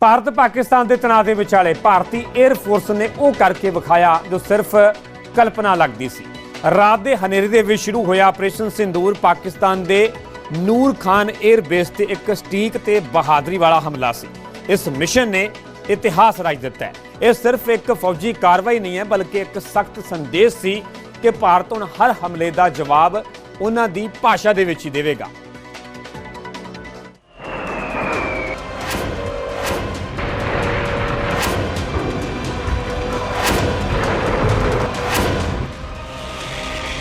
ਭਾਰਤ ਪਾਕਿਸਤਾਨ ਦੇ ਤਣਾਅ ਦੇ ਵਿਚਾਲੇ ਭਾਰਤੀ 에ਅਰ ਫੋਰਸ ਨੇ ਉਹ ਕਰਕੇ ਵਿਖਾਇਆ ਜੋ ਸਿਰਫ ਕਲਪਨਾ ਲੱਗਦੀ ਸੀ। ਰਾਤ ਦੇ ਹਨੇਰੇ ਦੇ ਵਿੱਚ ਸ਼ੁਰੂ ਹੋਇਆ ਆਪਰੇਸ਼ਨ ਸਿੰਦੂਰ ਪਾਕਿਸਤਾਨ ਦੇ ਨੂਰ ਖਾਨ 에ਅਰ ਬੇਸ ਤੇ ਇੱਕ ਸਟੀਕ ਤੇ ਬਹਾਦਰੀ ਵਾਲਾ ਹਮਲਾ ਸੀ। ਇਸ ਮਿਸ਼ਨ ਨੇ ਇਤਿਹਾਸ ਰਚ ਦਿੱਤਾ ਹੈ। ਇਹ ਸਿਰਫ ਇੱਕ ਫੌਜੀ ਕਾਰਵਾਈ ਨਹੀਂ ਹੈ, ਬਲਕਿ ਇੱਕ ਸਖਤ ਸੰਦੇਸ਼ ਸੀ ਕਿ ਭਾਰਤ ਹੁਣ ਹਰ ਹਮਲੇ ਦਾ ਜਵਾਬ ਉਹਨਾਂ ਦੀ ਭਾਸ਼ਾ ਦੇ ਵਿੱਚ ਹੀ ਦੇਵੇਗਾ।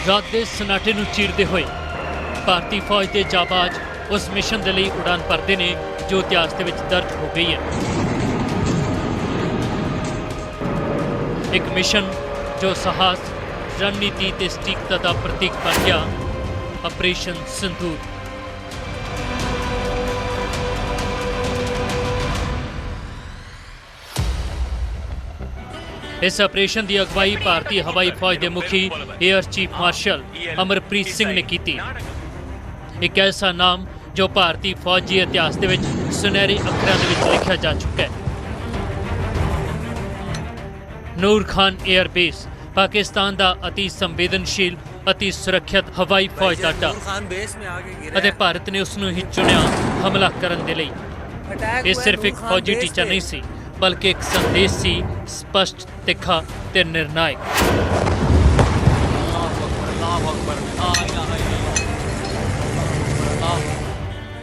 ਰਾਤ ਦੇ ਸਨਾਟੇ ਨੂੰ ਚੀਰਦੇ ਹੋਏ ਭਾਰਤੀ ਫੌਜ ਦੇ ਜਾਬਾਜ਼ ਉਸ ਮਿਸ਼ਨ ਦੇ ਲਈ ਉਡਾਨ ਭਰਦੇ ਨੇ, ਜੋ ਇਤਿਹਾਸ ਦੇ ਵਿੱਚ ਦਰਜ ਹੋ ਗਈ ਹੈ। ਇੱਕ ਮਿਸ਼ਨ ਜੋ ਸਾਹਸ, ਰਣਨੀਤੀ ਤੇ ਸਟੀਕਤਾ ਦਾ ਪ੍ਰਤੀਕ ਬਣ ਗਿਆ ਆਪਰੇਸ਼ਨ ਸਿੰਧੂਰ ਇਸ ਆਪਰੇਸ਼ਨ ਦੀ ਅਗਵਾਈ ਭਾਰਤੀ ਹਵਾਈ ਫੌਜ ਦੇ ਮੁਖੀ air chief marshal Amarpreet Singh ਨੇ ਕੀਤੀ। ਇੱਕ ਐਸਾ ਨਾਮ ਜੋ ਭਾਰਤੀ ਫੌਜੀ ਇਤਿਹਾਸ ਦੇ ਵਿੱਚ ਸੁਨਹਿਰੀ ਅੱਖਰਾਂ ਦੇ ਵਿੱਚ ਲਿਖਿਆ ਜਾ ਚੁੱਕਾ ਹੈ। ਨੂਰ ਖਾਨ 에ਅਰ ਬੇਸ ਪਾਕਿਸਤਾਨ ਦਾ অতি ਸੰਵੇਦਨਸ਼ੀਲ ਅਤੀ ਸੁਰੱਖਿਅਤ ਹਵਾਈ ਫੌਜ ਦਾ ਅੱਡਾ ਅਤੇ ਭਾਰਤ ਨੇ ਉਸ ਨੂੰ ਹੀ ਚੁਣਿਆ ਹਮਲਾ ਕਰਨ ਦੇ ਲਈ। ਇਹ ਸਿਰਫ ਇੱਕ ਫੌਜੀ ਟੀਚਾ ਨਹੀਂ ਸੀ। ਬਲਕਿ ਇੱਕ ਸੰਦੇਸ਼ ਸੀ, ਸਪਸ਼ਟ, ਤਿੱਖਾ ਤੇ ਨਿਰਣਾਇਕ।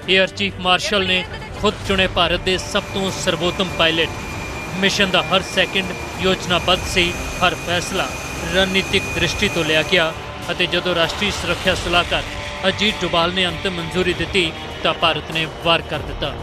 에ਅਰ ਚੀਫ ਮਾਰਸ਼ਲ ਨੇ ਖੁਦ ਚੁਣੇ ਭਾਰਤ ਦੇ ਸਭ ਤੋਂ ਸਰਵੋਤਮ ਪਾਇਲਟ ਮਿਸ਼ਨ ਦਾ ਹਰ ਸੈਕਿੰਡ ਯੋਜਨਾਬੱਧ ਸੀ, ਹਰ ਫੈਸਲਾ ਰਣਨੀਤਿਕ ਦ੍ਰਿਸ਼ਟੀ ਤੋਂ ਲਿਆ ਗਿਆ ਅਤੇ ਜਦੋਂ ਰਾਸ਼ਟਰੀ ਸੁਰੱਖਿਆ ਸਲਾਹਕਾਰ ਅਜੀਤ ਡੋਬਾਲ ਨੇ ਅੰਤਿਮ ਮਨਜ਼ੂਰੀ ਦਿੱਤੀ ਤਾਂ ਭਾਰਤ ਨੇ ਵਾਰ ਕਰ ਦਿੱਤਾ।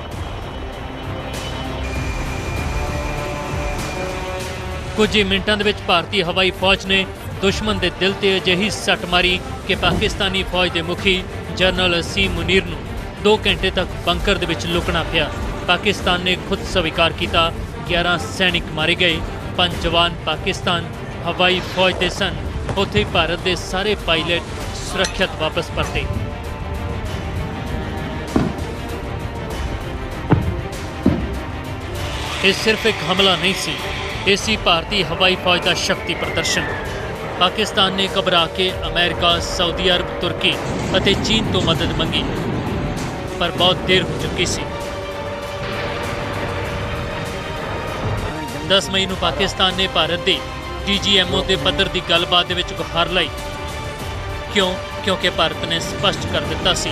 ਕੁਝ ਹੀ ਮਿੰਟਾਂ ਦੇ ਵਿੱਚ ਭਾਰਤੀ ਹਵਾਈ ਫੌਜ ਨੇ ਦੁਸ਼ਮਣ ਦੇ ਦਿਲ ਤੇ ਅਜਿਹੀ ਸੱਟ ਮਾਰੀ ਕਿ ਪਾਕਿਸਤਾਨੀ ਫੌਜ ਦੇ ਮੁਖੀ ਜਨਰਲ ਅਸੀਮ ਮੁਨੀਰ ਨੂੰ 2 ਘੰਟੇ ਤੱਕ ਬੰਕਰ ਦੇ ਵਿੱਚ ਲੁਕਣਾ ਪਿਆ। ਪਾਕਿਸਤਾਨ ਨੇ ਖੁਦ ਸਵੀਕਾਰ ਕੀਤਾ। 11 ਸੈਨਿਕ ਮਾਰੇ ਗਏ। ਪੰਜ ਜਵਾਨ ਪਾਕਿਸਤਾਨ ਹਵਾਈ ਫੌਜ ਦੇ ਸਨ। ਉੱਥੇ ਹੀ ਭਾਰਤ ਦੇ ਸਾਰੇ ਪਾਇਲਟ ਸੁਰੱਖਿਅਤ ਵਾਪਸ ਪਰਤੇ। ਇਹ ਸਿਰਫ ਇੱਕ ਹਮਲਾ ਨਹੀਂ ਸੀ। ਇਹ ਸੀ ਭਾਰਤੀ ਹਵਾਈ ਫੌਜ ਦਾ ਸ਼ਕਤੀ ਪ੍ਰਦਰਸ਼ਨ। ਪਾਕਿਸਤਾਨ ਨੇ ਘਬਰਾ ਕੇ ਅਮਰੀਕਾ, ਸਾਊਦੀ ਅਰਬ, ਤੁਰਕੀ ਅਤੇ ਚੀਨ ਤੋਂ ਮਦਦ ਮੰਗੀ, ਪਰ ਬਹੁਤ ਦੇਰ ਹੋ ਚੁੱਕੀ ਸੀ। 10 ਮਈ ਨੂੰ ਪਾਕਿਸਤਾਨ ਨੇ ਭਾਰਤ ਦੇ ਡੀਜੀਐਮਓ ਦੇ ਪੱਧਰ ਦੀ ਗੱਲਬਾਤ ਦੇ ਵਿੱਚ ਗੁਹਾਰ ਲਾਈ। ਕਿਉਂ? ਕਿਉਂਕਿ ਭਾਰਤ ਨੇ ਸਪਸ਼ਟ ਕਰ ਦਿੱਤਾ ਸੀ,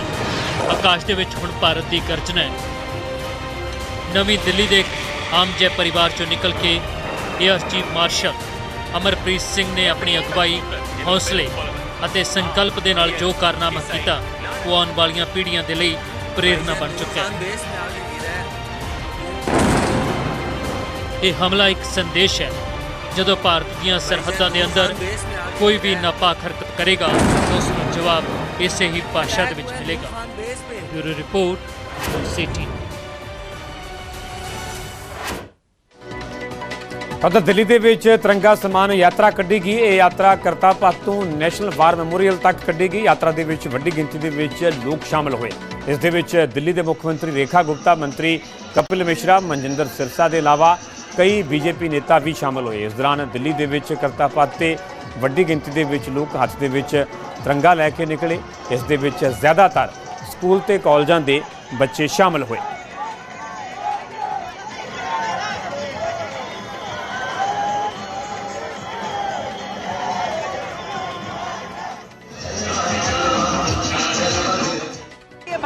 ਆਕਾਸ਼ ਦੇ ਵਿੱਚ ਹੁਣ ਭਾਰਤ ਦੀ ਗਰਜਨਾ ਹੈ। ਨਵੀਂ ਦਿੱਲੀ ਦੇ ਆਮ ਜੈ ਪਰਿਵਾਰ ਚੋਂ ਨਿਕਲ ਕੇ air chief marshal Amarpreet Singh ਨੇ ਆਪਣੀ ਅਗਵਾਈ, ਹੌਸਲੇ ਅਤੇ ਸੰਕਲਪ ਦੇ ਨਾਲ ਜੋ ਕਾਰਨਾਮਾ ਕੀਤਾ, ਉਹ ਆਉਣ ਵਾਲੀਆਂ ਪੀੜ੍ਹੀਆਂ ਦੇ ਲਈ ਪ੍ਰੇਰਣਾ ਬਣ ਚੁੱਕਾ ਇਹ ਹਮਲਾ ਇੱਕ ਸੰਦੇਸ਼ ਹੈ। ਜਦੋਂ ਭਾਰਤ ਦੀਆਂ ਸਰਹੱਦਾਂ ਦੇ ਅੰਦਰ ਕੋਈ ਵੀ ਨਾਪਾਕ ਹਰਕਤ ਕਰੇਗਾ ਉਸ ਨੂੰ ਜਵਾਬ ਇਸੇ ਹੀ ਭਾਸ਼ਾ ਦੇ ਵਿੱਚ ਮਿਲੇਗਾ। Bureau report, city. ਉਧਰ ਦਿੱਲੀ ਦੇ ਵਿੱਚ ਤਿਰੰਗਾ ਸਮਾਨ ਯਾਤਰਾ ਕੱਢੀ ਗਈ। ਇਹ ਯਾਤਰਾ ਕਰਤਾ ਤੋਂ ਨੈਸ਼ਨਲ ਵਾਰ ਮੈਮੋਰੀਅਲ ਤੱਕ ਕੱਢੀ ਗਈ। ਯਾਤਰਾ ਦੇ ਵਿੱਚ ਵੱਡੀ ਗਿਣਤੀ ਦੇ ਵਿੱਚ ਲੋਕ ਸ਼ਾਮਲ ਹੋਏ। ਇਸ ਦੇ ਵਿੱਚ ਦਿੱਲੀ ਦੇ ਮੁੱਖ ਮੰਤਰੀ ਰੇਖਾ ਗੁਪਤਾ, ਮੰਤਰੀ ਕਪਿਲ ਮਿਸ਼ਰਾ, ਮਨਜਿੰਦਰ ਸਿਰਸਾ ਦੇ ਇਲਾਵਾ ਕਈ ਬੀਜੇਪੀ ਨੇਤਾ ਵੀ ਸ਼ਾਮਲ ਹੋਏ। ਇਸ ਦੌਰਾਨ ਦਿੱਲੀ ਦੇ ਵਿੱਚ ਕਰਤਾ ਤੇ ਵੱਡੀ ਗਿਣਤੀ ਦੇ ਵਿੱਚ ਲੋਕ ਹੱਥ ਦੇ ਵਿੱਚ ਤਿਰੰਗਾ ਲੈ ਕੇ ਨਿਕਲੇ। ਇਸ ਦੇ ਵਿੱਚ ਜ਼ਿਆਦਾਤਰ ਸਕੂਲ ਤੇ ਕਾਲਜਾਂ ਦੇ ਬੱਚੇ ਸ਼ਾਮਲ ਹੋਏ।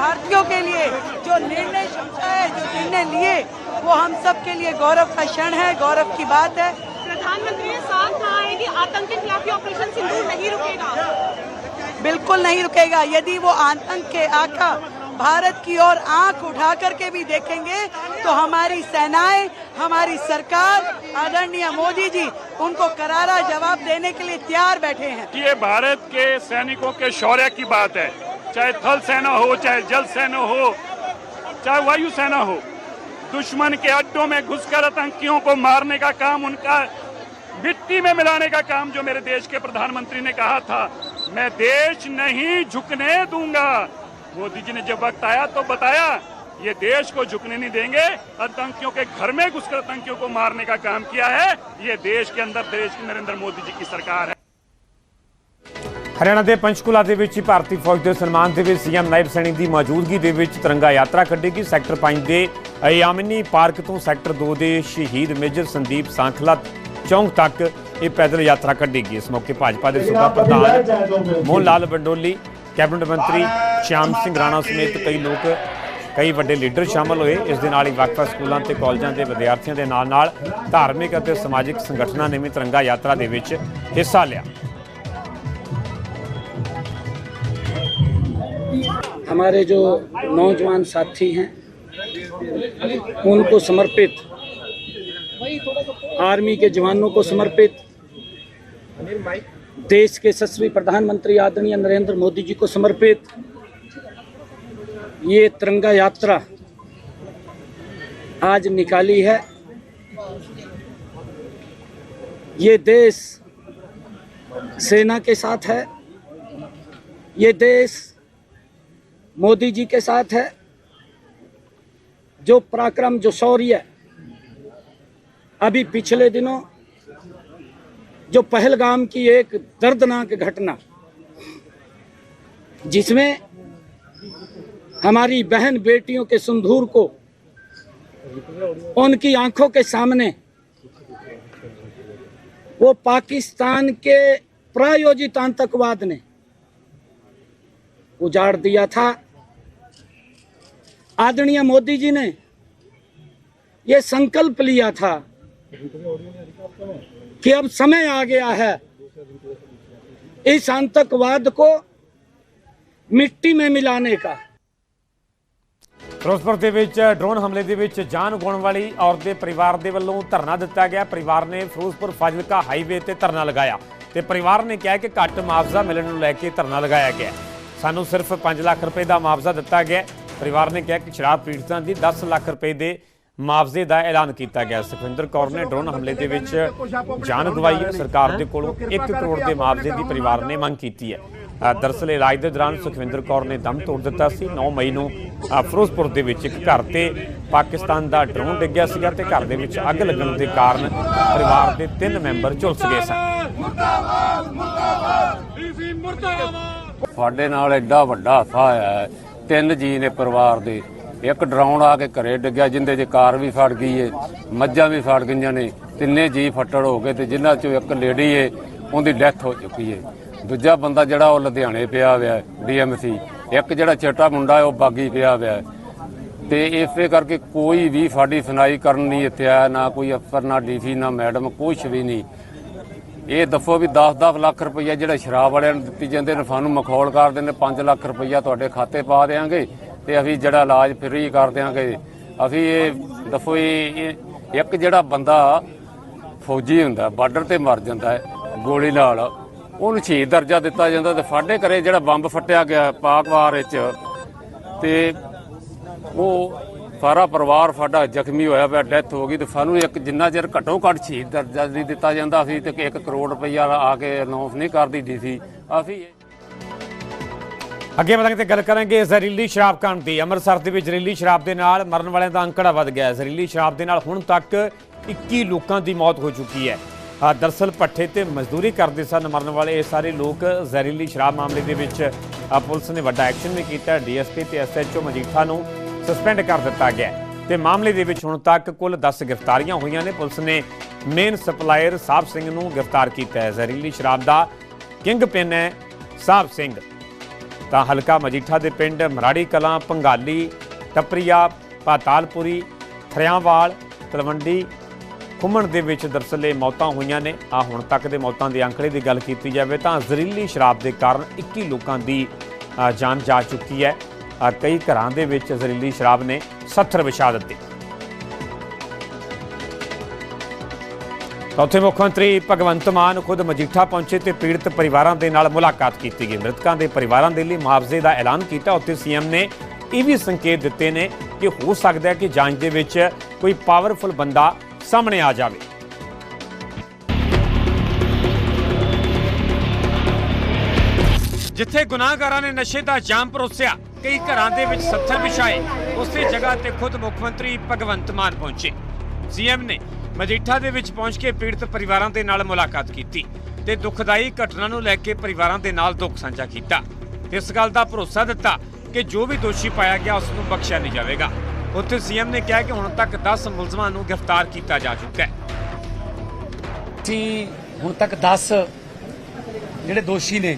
भारतीयों के लिए जो निर्णय क्षमता है जो निर्णय लिए वो हम सब के लिए गौरव का क्षण है गौरव की बात है। प्रधानमंत्री ने साफ़ कहा है कि आतंक के खिलाफ ये ऑपरेशन सिंदूर नहीं रुकेगा। बिल्कुल नहीं रुकेगा। यदि वो आतंक के आका भारत की ओर आँख उठा करके भी देखेंगे तो हमारी सेनाएँ हमारी सरकार आदरणीय मोदी जी उनको करारा जवाब देने के लिए तैयार बैठे हैं। ये भारत के सैनिकों के शौर्य की बात है। चाहे थल सेना हो, चाहे जल सेना हो, चाहे वायु सेना हो, दुश्मन के अड्डों में घुसकर आतंकियों को मारने का काम, उनका मिट्टी में मिलाने का काम जो मेरे देश के प्रधानमंत्री ने कहा था, मैं देश नहीं झुकने दूँगा। मोदी जी ने जब वक्त आया तो बताया, ये देश को झुकने नहीं देंगे, आतंकियों के घर में घुसकर आतंकियों को मारने का काम किया है, ये देश के अंदर, देश की नरेंद्र मोदी जी की सरकार है। ਹਰਿਆਣਾ ਦੇ ਪੰਚਕੂਲਾ ਦੇ ਵਿੱਚ ਭਾਰਤੀ ਫੌਜ ਦੇ ਸਨਮਾਨ ਦੇ ਵਿੱਚ ਸੀਐਮ ਨਾਇਬ ਸੈਣੀ ਦੀ ਮੌਜੂਦਗੀ ਦੇ ਵਿੱਚ ਤਿਰੰਗਾ ਯਾਤਰਾ ਕੱਢੇਗੀ। ਸੈਕਟਰ 5 ਦੇ ਯਾਮਿਨੀ ਪਾਰਕ ਤੋਂ ਸੈਕਟਰ 2 ਦੇ ਸ਼ਹੀਦ ਮੇਜਰ ਸੰਦੀਪ ਸਾਂਖਲਾ ਚੌਂਕ ਤੱਕ ਇਹ ਪੈਦਲ ਯਾਤਰਾ ਕੱਢੇਗੀ। ਇਸ ਮੌਕੇ ਭਾਜਪਾ ਦੇ ਸੂਬਾ ਪ੍ਰਧਾਨ ਮੋਹਨ ਲਾਲ ਬੰਡੋਲੀ ਕੈਬਨਿਟ ਮੰਤਰੀ ਸ਼ਿਆਮ ਸਿੰਘ ਰਾਣਾ ਸਮੇਤ ਕਈ ਲੋਕ ਕਈ ਵੱਡੇ ਲੀਡਰ ਸ਼ਾਮਲ ਹੋਏ। ਇਸ ਦੇ ਨਾਲ ਹੀ ਵੱਖ-ਵੱਖ ਸਕੂਲਾਂ ਤੇ ਕਾਲਜਾਂ ਦੇ ਵਿਦਿਆਰਥੀਆਂ ਦੇ ਨਾਲ-ਨਾਲ ਧਾਰਮਿਕ ਅਤੇ ਸਮਾਜਿਕ ਸੰਗਠਨਾਂ ਨੇ ਵੀ ਤਿਰੰਗਾ ਯਾਤਰਾ ਦੇ ਵਿੱਚ ਹਿੱਸਾ ਲਿਆ। हमारे जो नौजवान साथी हैं, उनको समर्पित, आर्मी के जवानों को समर्पित, देश के यशस्वी प्रधानमंत्री आदरणीय नरेंद्र मोदी जी को समर्पित, ये तिरंगा यात्रा आज निकाली है। ये देश सेना के साथ है, ये देश मोदी जी के साथ है, जो पराक्रम, जो शौर्य अभी पिछले दिनों, जो पहलगाम की एक दर्दनाक घटना, जिसमें हमारी बहन बेटियों के सिंदूर को उनकी आँखों के सामने, वो पाकिस्तान के प्रायोजित आतंकवाद ने उजाड़ दिया था। आदरणीय मोदी जी ने ये संकल्प लिया था कि अब समय आ गया है इस आतंकवाद को मिट्टी में मिलाने का ਫਿਰੋਜ਼ਪੁਰ ਦੇ ਵਿੱਚ ਡਰੋਨ ਹਮਲੇ ਦੇ ਵਿੱਚ ਜਾਨ ਗਵਾਉਣ ਵਾਲੀ ਔਰਤ ਦੇ ਪਰਿਵਾਰ ਦੇ ਵੱਲੋਂ ਧਰਨਾ ਦਿੱਤਾ ਗਿਆ ਪਰਿਵਾਰ ਨੇ ਫਿਰੋਜ਼ਪੁਰ ਫਾਜ਼ਿਲਕਾ ਹਾਈਵੇ ਤੇ ਧਰਨਾ ਲਗਾਇਆ ਤੇ ਪਰਿਵਾਰ ਨੇ ਕਿਹਾ ਕਿ ਘੱਟ ਮੁਆਵਜ਼ਾ ਮਿਲਣ ਨੂੰ ਲੈ ਕੇ ਧਰਨਾ ਲਗਾਇਆ ਗਿਆ ਸਾਨੂੰ ਸਿਰਫ 5 ਲੱਖ ਰੁਪਏ ਦਾ ਮੁਆਵਜ਼ਾ ਦਿੱਤਾ ਗਿਆ ਪਰਿਵਾਰ ਨੇ ਕਿਹਾ ਕਿ ਸ਼ਰਾਬ ਪੀੜਤਾਂ ਦੀ 10 ਲੱਖ ਰੁਪਏ ਦੇ ਮੁਆਵਜ਼ੇ ਦਾ ਐਲਾਨ ਕੀਤਾ ਗਿਆ। ਸੁਖਵਿੰਦਰ ਕੌਰ ਨੇ ਡਰੋਨ ਹਮਲੇ ਦੇ ਵਿੱਚ ਜਾਨ ਗਵਾਈ। ਹੈ ਸਰਕਾਰ ਦੇ ਕੋਲੋਂ 1 ਕਰੋੜ ਦੇ ਮੁਆਵਜ਼ੇ ਦੀ ਪਰਿਵਾਰ ਨੇ ਮੰਗ ਕੀਤੀ ਹੈ। ਅ, ਦਰਅਸਲ ਇਲਾਜ ਦੇ ਦੌਰਾਨ ਸੁਖਵਿੰਦਰ ਕੌਰ ਨੇ ਦਮ ਤੋੜ ਦਿੱਤਾ ਸੀ। 9 ਮਈ ਨੂੰ ਫਿਰੋਜ਼ਪੁਰ ਦੇ ਵਿੱਚ ਇੱਕ ਘਰ ਤੇ ਪਾਕਿਸਤਾਨ ਦਾ ਡਰੋਨ ਡਿੱਗਿਆ ਸੀਗਾ ਤੇ ਘਰ ਦੇ ਵਿੱਚ ਅੱਗ ਲੱਗਣ ਦੇ ਕਾਰਨ ਪਰਿਵਾਰ ਦੇ ਤਿੰਨ ਮੈਂਬਰ ਝੁਲਸ ਗਏ ਸਨ। ਸਾਡੇ ਨਾਲ ਐਡਾ ਵੱਡਾ ਹਾਸਾ ਹੋਇਆ ਹੈ। ਤਿੰਨ ਜੀ ਨੇ ਪਰਿਵਾਰ ਦੇ। ਇੱਕ ਡਰਾਉਣ ਆ ਕੇ ਘਰੇ ਡਿੱਗਿਆ, ਜਿੰਦੇ 'ਚ ਕਾਰ ਵੀ ਫੜ ਗਈ ਏ, ਮੱਝਾਂ ਵੀ ਫੜ ਗਈਆਂ ਨੇ, ਤਿੰਨੇ ਜੀ ਫੱਟੜ ਹੋ ਗਏ ਤੇ ਜਿਨ੍ਹਾਂ 'ਚੋਂ ਇੱਕ ਲੇਡੀ ਏ, ਉਹਦੀ ਡੈਥ ਹੋ ਚੁੱਕੀ ਏ। ਦੂਜਾ ਬੰਦਾ ਜਿਹੜਾ ਉਹ ਲੁਧਿਆਣੇ ਪਿਆ ਹੋਇਆ ਡੀਐਮਸੀ। ਇੱਕ ਜਿਹੜਾ ਛੋਟਾ ਮੁੰਡਾ ਉਹ ਬਾਗੀ ਪਿਆ ਹੋਇਆ ਹੈ। ਤੇ ਇਸੇ ਕਰਕੇ ਕੋਈ ਵੀ ਸਾਡੀ ਸੁਣਾਈ ਕਰਨ ਨਹੀਂ ਇੱਥੇ ਆਇਆ ਨਾ, ਕੋਈ ਅਫਸਰ ਨਾ ਡੀਸੀ ਨਾ ਮੈਡਮ, ਕੁਛ ਵੀ ਨਹੀਂ। ਇਹ ਦੱਸੋ ਵੀ 10-10 ਲੱਖ ਰੁਪਈਆ ਜਿਹੜਾ ਸ਼ਰਾਬ ਵਾਲਿਆਂ ਨੂੰ ਦਿੱਤੀ ਜਾਂਦੇ ਨੇ, ਸਾਨੂੰ ਮਖੌਲ ਕਰਦੇ ਨੇ 5 ਲੱਖ ਰੁਪਈਆ ਤੁਹਾਡੇ ਖਾਤੇ ਪਾ ਦੇਾਂਗੇ ਤੇ ਅਸੀਂ ਜਿਹੜਾ ਇਲਾਜ ਫ੍ਰੀ ਕਰ ਦਿਆਂਗੇ। ਅਸੀਂ ਇਹ ਦੱਸੋ ਇਹ ਇੱਕ ਜਿਹੜਾ ਬੰਦਾ ਫੌਜੀ ਹੁੰਦਾ, ਬਾਰਡਰ ਤੇ ਮਰ ਜਾਂਦਾ ਗੋਲੀ ਨਾਲ, ਉਹਨੂੰ ਸ਼ਹੀਦ ਦਰਜਾ ਦਿੱਤਾ ਜਾਂਦਾ ਤੇ ਸਾਡੇ ਘਰੇ ਜਿਹੜਾ ਬੰਬ ਫੱਟਿਆ ਗਿਆ, ਪਾਕ ਵਾਰ ਵਿੱਚ, ਤੇ ਉਹ ਸਾਰਾ ਪਰਿਵਾਰ ਸਾਡਾ ਜ਼ਖਮੀ ਹੋਇਆ ਪਿਆ, ਡੈਥ ਹੋ ਗਈ ਤੇ ਸਾਨੂੰ ਇੱਕ ਜਿੰਨਾ ਚਿਰ ਘੱਟੋ ਘੱਟ ਸ਼ਹੀਦ ਦਰਜਾ ਨਹੀਂ ਦਿੱਤਾ ਜਾਂਦਾ ਸੀ ਤੇ 1 ਕਰੋੜ ਰੁਪਈਆ ਆ ਕੇ ਅਨਾਉਂਸ ਨਹੀਂ ਕਰਦੀ ਡੀਸੀ ਅਸੀਂ ਅੱਗੇ ਵਧਾਂਗੇ ਤੇ ਗੱਲ ਕਰਾਂਗੇ ਜ਼ਹਿਰੀਲੀ ਸ਼ਰਾਬ ਕਾਂਡ ਦੀ। ਅੰਮ੍ਰਿਤਸਰ ਦੇ ਵਿੱਚ ਜ਼ਹਿਰੀਲੀ ਸ਼ਰਾਬ ਦੇ ਨਾਲ ਮਰਨ ਵਾਲਿਆਂ ਦਾ ਅੰਕੜਾ ਵੱਧ ਗਿਆ ਹੈ। ਜ਼ਹਿਰੀਲੀ ਸ਼ਰਾਬ ਦੇ ਨਾਲ ਹੁਣ ਤੱਕ 21 ਲੋਕਾਂ ਦੀ ਮੌਤ ਹੋ ਚੁੱਕੀ ਹੈ। ਆ ਦਰਸਲ ਪੱਠੇ ਤੇ ਮਜ਼ਦੂਰੀ ਕਰਦੇ ਸਨ ਮਰਨ ਵਾਲੇ ਇਹ ਸਾਰੇ ਲੋਕ ਜ਼ਹਿਰੀਲੀ ਸ਼ਰਾਬ ਮਾਮਲੇ ਦੇ ਵਿੱਚ ਪੁਲਿਸ ਨੇ ਵੱਡਾ ਐਕਸ਼ਨ ਵੀ ਕੀਤਾ। ਡੀਐਸਪੀ ਤੇ ਐਸਐਚਓ ਮਜੀਠਾ ਨੂੰ ਸਸਪੈਂਡ ਕਰ ਦਿੱਤਾ ਗਿਆ ਹੈ। ਤੇ ਮਾਮਲੇ ਦੇ ਵਿੱਚ ਹੁਣ ਤੱਕ ਕੁੱਲ 10 ਗ੍ਰਿਫਤਾਰੀਆਂ ਹੋਈਆਂ ਨੇ। ਪੁਲਿਸ ਨੇ ਮੇਨ ਸਪਲਾਇਰ ਸਾਹਿਬ ਸਿੰਘ ਨੂੰ ਗ੍ਰਿਫਤਾਰ ਕੀਤਾ ਹੈ। ਜ਼ਹਿਰੀਲੀ ਸ਼ਰਾਬ ਦਾ ਕਿੰਗ ਪਿੰਨ ਹੈ ਸਾਹਿਬ ਸਿੰਘ। ਤਾਂ ਹਲਕਾ ਮਜੀਠਾ ਦੇ ਪਿੰਡ ਮਰਾੜੀ ਕਲਾਂ, ਪੰਗਾਲੀ, ਟਪਰੀਆ, ਪਾਤਾਲਪੁਰੀ, ਥਰਿਆਂਵਾਲ, ਤਲਵੰਡੀ, ਖੁੰਮਣ ਦੇ ਵਿੱਚ ਦਰਸਲੇ ਮੌਤਾਂ ਹੋਈਆਂ ਨੇ। ਆ ਹੁਣ ਤੱਕ ਦੇ ਮੌਤਾਂ ਦੇ ਅੰਕੜੇ ਦੀ ਗੱਲ ਕੀਤੀ ਜਾਵੇ ਤਾਂ ਜ਼ਹਿਰੀਲੀ ਸ਼ਰਾਬ ਦੇ ਕਾਰਨ 21 ਲੋਕਾਂ ਦੀ ਜਾਨ ਜਾ ਚੁੱਕੀ ਹੈ। ਕਈ ਘਰਾਂ ਦੇ ਵਿੱਚ ਜ਼ਹਿਰੀਲੀ ਸ਼ਰਾਬ ਨੇ 70 ਵਿਛਾ ਦਿੱਤੇ। ਚੌਥੇ ਮੁੱਖ ਮੰਤਰੀ ਭਗਵੰਤ ਮਾਨ ਖੁਦ ਮਜੀਠਾ ਪਹੁੰਚੇ ਤੇ ਪੀੜਤ ਪਰਿਵਾਰਾਂ ਦੇ ਨਾਲ ਮੁਲਾਕਾਤ ਕੀਤੀ ਗਈ। ਮ੍ਰਿਤਕਾਂ ਦੇ ਪਰਿਵਾਰਾਂ ਦੇ ਲਈ ਮੁਆਵਜ਼ੇ ਦਾ ਐਲਾਨ ਕੀਤਾ। ਉੱਥੇ ਸੀਐਮ ਨੇ ਇਹ ਵੀ ਸੰਕੇਤ ਦਿੱਤੇ ਨੇ ਕਿ ਹੋ ਸਕਦਾ ਹੈ ਕਿ ਜਾਂਚ ਦੇ ਵਿੱਚ ਕੋਈ ਪਾਵਰਫੁਲ ਬੰਦਾ ਸਾਹਮਣੇ ਆ ਜਾਵੇ। ਜਿੱਥੇ ਗੁਨਾਹਗਾਰਾਂ ਨੇ ਨਸ਼ੇ ਦਾ ਜਾਮ ਪਰੋਸਿਆ, ਕਈ ਘਰਾਂ ਦੇ ਵਿੱਚ ਸੱਥਰ ਵਿਛਾਏ, ਉਸੇ ਜਗ੍ਹਾ ਤੇ ਖੁਦ ਮੁੱਖ ਮੰਤਰੀ ਭਗਵੰਤ ਮਾਨ ਪਹੁੰਚੇ। ਸੀਐਮ ਨੇ ਮਜੀਠਾ ਦੇ ਵਿੱਚ ਪਹੁੰਚ ਕੇ ਪੀੜਤ ਪਰਿਵਾਰਾਂ ਦੇ ਨਾਲ ਮੁਲਾਕਾਤ ਕੀਤੀ ਤੇ ਦੁਖਦਾਈ ਘਟਨਾ ਨੂੰ ਲੈ ਕੇ ਪਰਿਵਾਰਾਂ ਦੇ ਨਾਲ ਦੁੱਖ ਸਾਂਝਾ ਕੀਤਾ। ਇਸ ਗੱਲ ਦਾ ਭਰੋਸਾ ਦਿੱਤਾ ਕਿ ਜੋ ਵੀ ਦੋਸ਼ੀ ਪਾਇਆ ਗਿਆ, ਉਸ ਨੂੰ ਬਖਸ਼ਿਆ ਨਹੀਂ ਜਾਵੇਗਾ। ਉੱਥੇ ਸੀਐਮ ਨੇ ਕਿਹਾ ਕਿ ਹੁਣ ਤੱਕ 10 ਮੁਲਜ਼ਮਾਂ ਨੂੰ ਗ੍ਰਿਫਤਾਰ ਕੀਤਾ ਜਾ ਚੁੱਕਾ ਹੈ। ਅਸੀਂ ਹੁਣ ਤੱਕ 10 ਜਿਹੜੇ ਦੋਸ਼ੀ ਨੇ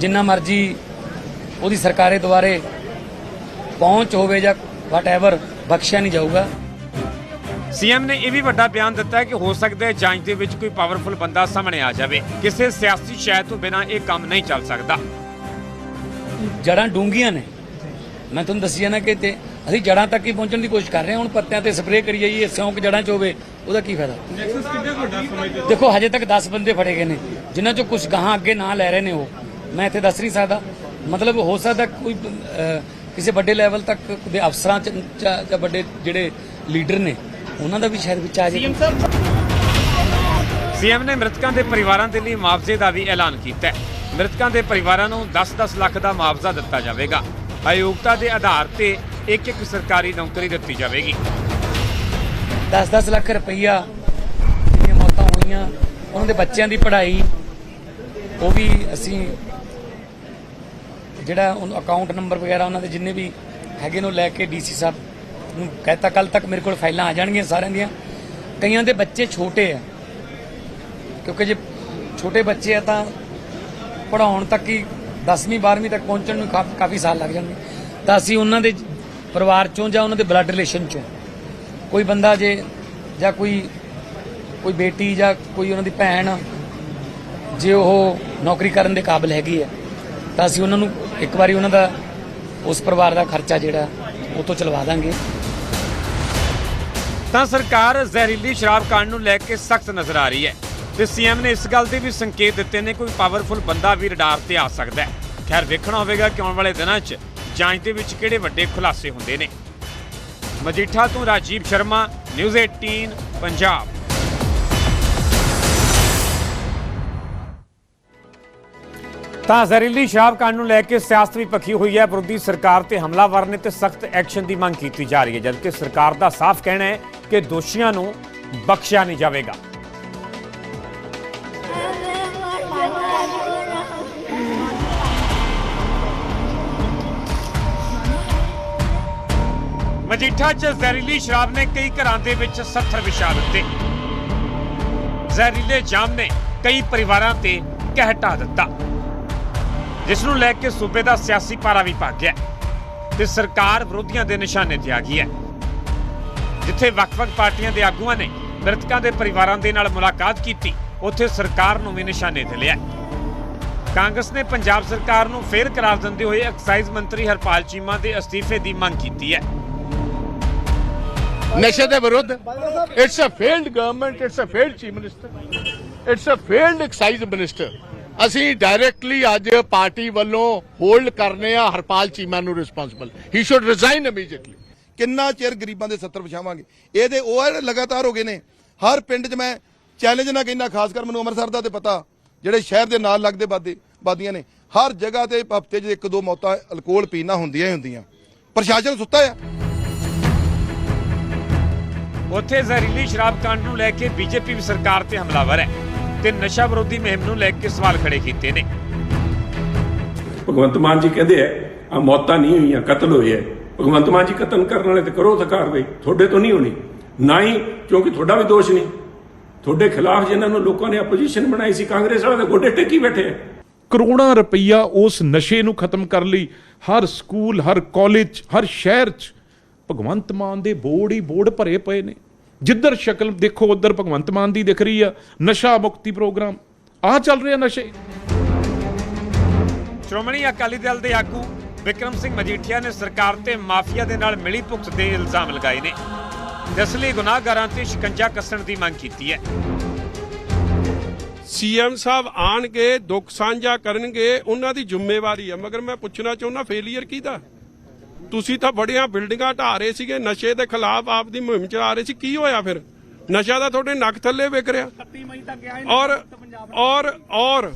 ਜਿੰਨਾ ਮਰਜ਼ੀ ਉਹਦੀ ਸਰਕਾਰੇ ਦੁਆਰੇ ਪਹੁੰਚ ਹੋਵੇ ਜਾਂ ਵਟਐਵਰ ਬਖਸ਼ਿਆ ਨਹੀਂ ਜਾਊਗਾ। ਸੀਐਮ ਨੇ ਇਹ ਵੀ ਵੱਡਾ ਬਿਆਨ ਦਿੱਤਾ ਹੈ ਕਿ ਹੋ ਸਕਦਾ ਹੈ ਜਾਂਚ ਦੇ ਵਿੱਚ ਕੋਈ ਪਾਵਰਫੁਲ ਬੰਦਾ ਸਾਹਮਣੇ ਆ ਜਾਵੇ। ਕਿਸੇ ਸਿਆਸੀ ਸ਼ਾਇਦ ਤੋਂ ਬਿਨਾਂ ਇਹ ਕੰਮ ਨਹੀਂ ਚੱਲ ਸਕਦਾ। ਜੜਾਂ ਡੂੰਘੀਆਂ ਨੇ। ਮੈਂ ਤੁਹਾਨੂੰ ਦੱਸਿਆ ਨਾ ਕਿ ਤੇ ਅਸੀਂ ਜੜਾਂ ਤੱਕ ਹੀ ਪਹੁੰਚਣ ਦੀ ਕੋਸ਼ਿਸ਼ ਕਰ ਰਹੇ ਹਾਂ ਹੁਣ ਪੱਤਿਆਂ ਤੇ ਸਪਰੇਅ ਕਰੀ ਜਾਈਏ ਸਿਉਂਕ ਜੜਾਂ 'ਚ ਹੋਵੇ ਉਹਦਾ ਕੀ ਫਾਇਦਾ? ਦੇਖੋ ਹਜੇ ਤੱਕ 10 ਬੰਦੇ ਫੜੇ ਗਏ ਨੇ ਜਿਨ੍ਹਾਂ 'ਚੋਂ ਕੁਝ ਗਾਹਾਂ ਅੱਗੇ ਨਾਂ ਲੈ ਰਹੇ ਨੇ ਉਹ। ਮੈਂ ਇੱਥੇ ਦੱਸ ਨਹੀਂ ਸਕਦਾ। ਮਤਲਬ ਹੋ ਸਕਦਾ ਕੋਈ ਕਿਸੇ ਵੱਡੇ ਲੈਵਲ ਤੱਕ ਦੇ ਅਫਸਰਾਂ 'ਚ ਜਾਂ ਵੱਡੇ ਜਿਹੜੇ ਲੀਡਰ ਨੇ ਉਹਨਾਂ ਦਾ ਵੀ ਸ਼ਾਇਦ ਵਿੱਚ ਆ ਜਾਏ। ਸੀਐਮ ਨੇ ਮ੍ਰਿਤਕਾਂ ਦੇ ਪਰਿਵਾਰਾਂ ਦੇ ਲਈ ਮੁਆਵਜ਼ੇ ਦਾ ਵੀ ਐਲਾਨ ਕੀਤਾ ਹੈ। ਮ੍ਰਿਤਕਾਂ ਦੇ ਪਰਿਵਾਰਾਂ ਨੂੰ 10-10 ਲੱਖ ਦਾ ਮੁਆਵਜ਼ਾ ਦਿੱਤਾ ਜਾਵੇਗਾ। ਆਯੋਗਤਾ ਦੇ ਆਧਾਰ ਤੇ ਇੱਕ ਇੱਕ ਸਰਕਾਰੀ ਨੌਕਰੀ ਦਿੱਤੀ ਜਾਵੇਗੀ। 10-10 ਲੱਖ ਰੁਪਈਆ ਜਿਹੜੀਆਂ ਮੌਤਾਂ ਹੋਈਆਂ ਉਹਨਾਂ ਦੇ ਬੱਚਿਆਂ ਦੀ ਪੜ੍ਹਾਈ ਉਹ ਵੀ ਅਸੀਂ ਜਿਹੜਾ ਉਹ ਅਕਾਊਂਟ ਨੰਬਰ ਵਗੈਰਾ ਉਹਨਾਂ ਦੇ ਜਿੰਨੇ ਵੀ ਹੈਗੇ ਨੇ ਉਹ ਲੈ ਕੇ ਡੀਸੀ ਸਾਹਿਬ ਨੂੰ ਕਹਿਤਾ ਕੱਲ ਤੱਕ ਮੇਰੇ ਕੋਲ ਫਾਈਲਾਂ ਆ ਜਾਣਗੀਆਂ ਸਾਰਿਆਂ ਦੀਆਂ। ਕਈਆਂ ਦੇ ਬੱਚੇ ਛੋਟੇ ਆ। ਕਿਉਂਕਿ ਜੇ ਛੋਟੇ ਬੱਚੇ ਆ ਤਾਂ ਪੜਾਉਣ ਤੱਕ ਹੀ 10ਵੀਂ 12ਵੀਂ ਤੱਕ ਪਹੁੰਚਣ ਨੂੰ ਕਾਫੀ ਕਾਫੀ ਸਾਲ ਲੱਗ ਜਾਣਗੇ। ਤਾਂ ਅਸੀਂ ਉਹਨਾਂ ਦੇ ਪਰਿਵਾਰ ਚੋਂ ਜਾਂ ਉਹਨਾਂ ਦੇ ਬਲੱਡ ਰਿਲੇਸ਼ਨ ਚੋਂ ਕੋਈ ਬੰਦਾ ਜੇ ਜਾਂ ਕੋਈ ਕੋਈ ਬੇਟੀ ਜਾਂ ਕੋਈ ਉਹਨਾਂ ਦੀ ਭੈਣ ਜੇ ਉਹ ਨੌਕਰੀ ਕਰਨ ਦੇ ਕਾਬਿਲ ਹੈਗੀ ਹੈ ਤਾਂ ਅਸੀਂ ਉਹਨਾਂ ਨੂੰ ਇੱਕ ਵਾਰੀ ਉਹਨਾਂ ਦਾ, ਉਸ ਪਰਿਵਾਰ ਦਾ ਖਰਚਾ ਜਿਹੜਾ, ਉਹ ਤੋਂ ਚਲਵਾ ਦਾਂਗੇ। ਤਾਂ ਸਰਕਾਰ ਜ਼ਹਿਰੀਲੀ ਸ਼ਰਾਬ ਕਾਂਡ ਨੂੰ ਲੈ ਕੇ ਸਖਤ ਨਜ਼ਰ ਆ ਰਹੀ ਹੈ ਤੇ ਸੀਐਮ ਨੇ ਇਸ ਗੱਲ ਦੇ ਵੀ ਸੰਕੇਤ ਦਿੱਤੇ ਨੇ ਕੋਈ ਪਾਵਰਫੁਲ ਬੰਦਾ ਵੀ ਰਡਾਰ ਤੇ ਆ ਸਕਦਾ ਹੈ। ਖੈਰ, ਵੇਖਣਾ ਹੋਵੇਗਾ ਕਿ ਆਉਣ ਵਾਲੇ ਦਿਨਾਂ 'ਚ ਜਾਂਚ ਦੇ ਵਿੱਚ ਕਿਹੜੇ ਵੱਡੇ ਖੁਲਾਸੇ ਹੁੰਦੇ ਨੇ। ਮਜੀਠਾ ਤੋਂ ਰਾਜੀਵ ਸ਼ਰਮਾ, ਨਿਊਜ਼ 18 ਪੰਜਾਬ। ਤਾਂ ਜ਼ਹਿਰੀਲੀ ਸ਼ਰਾਬ ਕਾਂਡ ਨੂੰ ਲੈ ਕੇ ਸਿਆਸਤ ਵੀ ਪੱਖੀ ਹੋਈ ਹੈ। ਵਿਰੋਧੀ ਸਰਕਾਰ ਤੇ ਹਮਲਾਵਰ ਨੇ ਤੇ ਸਖਤ ਐਕਸ਼ਨ ਦੀ ਮੰਗ ਕੀਤੀ ਜਾ ਰਹੀ ਹੈ, ਜਦਕਿ ਸਰਕਾਰ ਦਾ ਸਾਫ਼ ਕਹਿਣਾ ਹੈ ਕਿ ਦੋਸ਼ੀਆਂ ਨੂੰ ਬਖਸ਼ਿਆ ਨਹੀਂ ਜਾਵੇਗਾ। ਮਜੀਠਾ 'ਚ ਜ਼ਹਿਰੀਲੀ ਸ਼ਰਾਬ ਨੇ ਕਈ ਘਰਾਂ ਦੇ ਵਿੱਚ ਸੱਥਰ ਵਿਛਾ ਦਿੱਤੇ। ਜ਼ਹਿਰੀਲੇ ਜਾਮ ਨੇ ਕਈ ਪਰਿਵਾਰਾਂ ਤੇ ਕਹਿ ਦਿੱਤਾ। ਜਿਸ ਨੂੰ ਲੈ ਕੇ ਸੂਬੇ ਦਾ ਸਿਆਸੀ ਪਾਰਾ ਵੀ ਭੱਗ ਗਿਆ ਤੇ ਸਰਕਾਰ ਵਿਰੋਧੀਆਂ ਦੇ ਨਿਸ਼ਾਨੇ ਤੇ ਆ ਗਈ ਹੈ। ਜਿੱਥੇ ਵੱਖ-ਵੱਖ ਪਾਰਟੀਆਂ ਦੇ ਆਗੂਆਂ ਨੇ ਮ੍ਰਿਤਕਾਂ ਦੇ ਪਰਿਵਾਰਾਂ ਦੇ ਨਾਲ ਮੁਲਾਕਾਤ ਕੀਤੀ, ਉੱਥੇ ਸਰਕਾਰ ਨੂੰ ਵੀ ਨਿਸ਼ਾਨੇ ਤੇ ਲਿਆ ਕਾਂਗਰਸ ਨੇ ਪੰਜਾਬ ਸਰਕਾਰ ਨੂੰ ਫੇਰ ਕਰਾਰ ਦਿੰਦੇ ਹੋਏ ਐਕਸਾਈਜ਼ ਮੰਤਰੀ ਹਰਪਾਲ ਚੀਮਾ ਦੇ ਅਸਤੀਫੇ ਦੀ ਮੰਗ ਕੀਤੀ ਹੈ। ਨਸ਼ੇ ਦੇ ਵਿਰੁੱਧ it's a failed government it's a failed chief minister it's a failed excise minister ਅਸੀਂ ਡਾਇਰੈਕਟਲੀ ਅੱਜ ਪਾਰਟੀ ਵੱਲੋਂ ਹੋਲਡ ਕਰਨੇ ਆ ਹਰਪਾਲ ਚੀਮਾ ਨੂੰ responsible he should resign immediately ਕਿੰਨਾ ਚਿਰ ਗਰੀਬਾਂ ਦੇ 70 ਵਿਛਾਵਾਂਗੇ? ਇਹਦੇ ਉਹ ਜਿਹੜੇ ਲਗਾਤਾਰ ਹੋ ਗਏ ਨੇ। ਹਰ ਪਿੰਡ 'ਚ ਮੈਂ ਚੈਲੰਜ ਨਾ ਕਹਿੰਦਾ ਖਾਸ ਕਰ ਮੈਨੂੰ ਅੰਮ੍ਰਿਤਸਰ ਦਾ ਤੇ ਪਤਾ ਜਿਹੜੇ ਸ਼ਹਿਰ ਦੇ ਨਾਲ ਲੱਗਦੇ ਬਾਦੀ ਬਾਦੀਆਂ ਨੇ। ਹਰ ਜਗ੍ਹਾ ਤੇ ਹਫ਼ਤੇ 'ਚ ਇੱਕ ਦੋ ਮੌਤਾਂ ਅਲਕੋਹਲ ਪੀਣਾ ਹੁੰਦੀਆਂ ਹੀ ਹੁੰਦੀਆਂ। ਪ੍ਰਸ਼ਾਸਨ ਸੁੱਤਾ ਆ। ਉੱਥੇ ਜ਼ਹਿਰੀਲੀ ਸ਼ਰਾਬ ਕਾਂਡ ਨੂੰ ਲੈ ਕੇ ਬੀਜੇਪੀ ਵੀ ਸਰਕਾਰ ਤੇ ਹਮਲਾਵਰ ਹੈ। ਤੇ ਨਸ਼ਾ ਵਿਰੋਧੀ ਮੁਹਿੰਮ ਨੂੰ ਲੈ ਕੇ ਸਵਾਲ ਖੜੇ ਕੀਤੇ ਨੇ। ਭਗਵੰਤ ਮਾਨ ਜੀ ਕਹਿੰਦੇ ਆ ਆ ਮੌਤਾਂ ਨਹੀਂ ਹੋਈਆਂ ਕਤਲ ਹੋਏ ਆ। ਭਗਵੰਤ ਮਾਨ ਜੀ ਕਤਲ ਕਰਨ ਵਾਲੇ ਤੇ ਕਰੋ ਤਾਂ ਕਾਰਵਾਈ ਤੁਹਾਡੇ ਤੋਂ ਨਹੀਂ ਹੋਣੀ। ਨਾ ਹੀ ਕਿਉਂਕਿ ਤੁਹਾਡਾ ਵੀ ਦੋਸ਼ ਨਹੀਂ। ਤੁਹਾਡੇ ਖਿਲਾਫ ਜਿਨ੍ਹਾਂ ਨੂੰ ਲੋਕਾਂ ਨੇ ਆਪੋਜੀਸ਼ਨ ਬਣਾਈ ਸੀ ਕਾਂਗਰਸ ਵਾਲੇ ਦੇ ਗੋਡੇ ਟੇਕੀ ਬੈਠੇ ਆ। ਕਰੋੜਾਂ ਰੁਪਈਆ ਉਸ ਨਸ਼ੇ ਨੂੰ ਖਤਮ ਕਰਨ ਲਈ। ਹਰ ਸਕੂਲ ਹਰ ਕਾਲਜ ਹਰ ਸ਼ਹਿਰ 'ਚ ਭਗਵੰਤ ਮਾਨ ਦੇ ਬੋਰਡ ਹੀ ਬੋਰਡ ਭਰੇ ਪਏ ਨੇ। ਜਿੱਧਰ ਸ਼ਕਲ ਦੇਖੋ ਉਧਰ ਭਗਵੰਤ ਮਾਨ ਦੀ ਦਿਖ ਰਹੀ ਆ ਨਸ਼ਾ ਮੁਕਤੀ ਪ੍ਰੋਗਰਾਮ। ਆ ਚੱਲ ਰਿਹਾ ਨਸ਼ੇ। ਸ਼੍ਰੋਮਣੀ ਅਕਾਲੀ ਦਲ ਦੇ ਆਗੂ ਵਿਕਰਮ ਸਿੰਘ ਮਜੀਠੀਆ ਨੇ ਸਰਕਾਰ ਤੇ ਮਾਫੀਆ ਦੇ ਨਾਲ ਮਿਲੀ ਭੁਗਤ ਦੇ ਇਲਜ਼ਾਮ ਲਗਾਏ ਨੇ। ਇਸ ਲਈ ਗੁਨਾਹਗਾਰਾਂ ਤੇ ਸ਼ਿਕੰਜਾ ਕੱਸਣ ਦੀ ਮੰਗ ਕੀਤੀ ਹੈ। ਸੀਐਮ ਸਾਹਿਬ ਆਣਗੇ ਦੁੱਖ ਸਾਂਝਾ ਕਰਨਗੇ ਉਹਨਾਂ ਦੀ ਜ਼ਿੰਮੇਵਾਰੀ ਹੈ ਮਗਰ ਮੈਂ ਪੁੱਛਣਾ ਚਾਹੁੰਦਾ ਫੇਲੀਅਰ ਕਿਹਦਾ? ਤੁਸੀਂ ਤਾਂ ਬੜੀਆਂ ਬਿਲਡਿੰਗਾਂ ਢਾ ਰਹੇ ਸੀਗੇ ਨਸ਼ੇ ਦੇ ਖਿਲਾਫ ਆਪਦੀ ਮੁਹਿੰਮ ਚਲਾ ਰਹੇ ਸੀ ਕੀ ਹੋਇਆ ਫਿਰ? ਨਸ਼ਾ ਤਾਂ ਤੁਹਾਡੇ ਨੱਕ ਥੱਲੇ ਵਿਕ ਰਿਹਾ। ਔਰ ਔਰ ਔਰ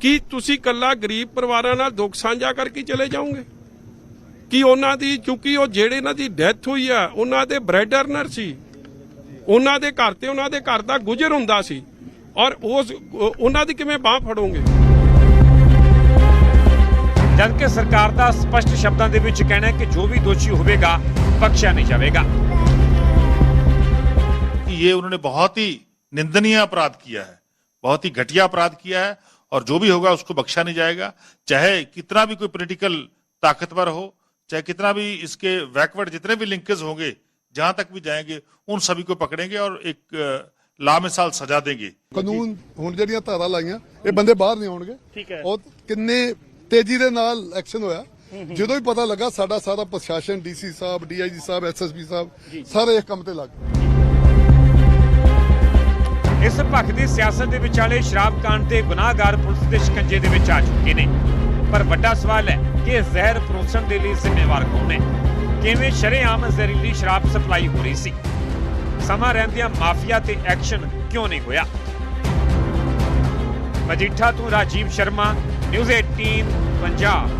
ਕੀ ਤੁਸੀਂ ਕੱਲਾ ਗਰੀਬ ਪਰਿਵਾਰਾਂ ਨਾਲ ਦੁੱਖ ਸਾਂਝਾ ਕਰਕੇ ਚਲੇ ਜਾਓਗੇ? ਕਿ ਉਹਨਾਂ ਦੀ ਕਿਉਂਕਿ ਉਹ ਜਿਹੜੇ ਇਹਨਾਂ ਦੀ ਡੈਥ ਹੋਈ ਆ ਉਹਨਾਂ ਦੇ ਬ੍ਰੈਡ ਅਰਨਰ ਸੀ। ਉਹਨਾਂ ਦੇ ਘਰ ਤੇ ਉਹਨਾਂ ਦੇ ਘਰ ਦਾ ਗੁਜ਼ਰ ਹੁੰਦਾ ਸੀ। ਔਰ ਉਸ ਉਹਨਾਂ ਦੀ ਕਿਵੇਂ ਬਾਹ ਫੜੋਗੇ? ਜਦਕਿ ਸਰਕਾਰ ਦਾ ਸਪਸ਼ਟ ਸ਼ਬਦਾਂ ਦੇ ਵਿੱਚ ਕਹਿਣਾ ਹੈ ਕਿ ਜੋ ਵੀ ਦੋਸ਼ੀ ਹੋਵੇਗਾ ਬਖਸ਼ਿਆ ਨਹੀਂ ਜਾਵੇਗਾ कि ये उन्होंने बहुत ही निंदनीय अपराध किया है बहुत ही घटिया अपराध किया है और जो भी होगा उसको बख्शा नहीं जाएगा चाहे कितना भी कोई पॉलिटिकल ताकतवर हो चाहे कितना भी इसके बैकवर्ड जितने भी लिंकेज होंगे जहां तक भी जाएंगे उन सभी को पकड़ेंगे और एक अ, लामिसाल सजा देंगे ਕਾਨੂੰਨ ਹੁਣ ਜਿਹੜੀਆਂ ਧਾਰਾ ਲਾਈਆਂ ਇਹ ਬੰਦੇ ਬਾਹਰ ਨਹੀਂ ਆਉਣਗੇ ਠੀਕ ਹੈ ਉਹ ਕਿੰਨੇ ਤੇਜ਼ੀ ਦੇ ਨਾਲ ਐਕਸ਼ਨ ਹੋਇਆ। ਜਦੋਂ ਹੀ ਪਤਾ ਲੱਗਾ ਸਾਡਾ ਸਾਰਾ ਪ੍ਰਸ਼ਾਸਨ DC sahib DIG sahib SSP sahib ਸਾਰੇ ਇਸ ਕੰਮ ਤੇ ਲੱਗ ਗਏ। ਇਸ ਭਖ ਦੀ ਸਿਆਸਤ ਦੇ ਵਿਚਾਲੇ ਸ਼ਰਾਬ ਕਾਂਡ ਦੇ ਗੁਨਾਹਗਾਰ ਪੁਲਿਸ ਦੇ ਸ਼ਿਕੰਜੇ ਦੇ ਵਿੱਚ ਆ ਚੁੱਕੇ ਨੇ। ਪਰ ਵੱਡਾ ਸਵਾਲ ਹੈ ਕਿ ਇਹ ਜ਼ਹਿਰ ਪਰੋਸਣ ਦੇ ਲਈ ਜ਼ਿੰਮੇਵਾਰ ਕੌਣ ਹੈ? ਕਿਵੇਂ ਸ਼ਰੇਆਮ ਜ਼ਹਿਰੀਲੀ ਸ਼ਰਾਬ ਸਪਲਾਈ ਹੋ ਰਹੀ ਸੀ? ਸਮਾਂ ਰਹਿੰਦਿਆਂ ਮਾਫੀਆ ਤੇ ਐਕਸ਼ਨ ਕਿਉਂ ਨਹੀਂ ਹੋਇਆ? ਮਜੀਠਾ ਤੋਂ ਰਾਜੀਵ ਸ਼ਰਮਾ ਨਿਊਜ਼ 18 ਪੰਜਾਬ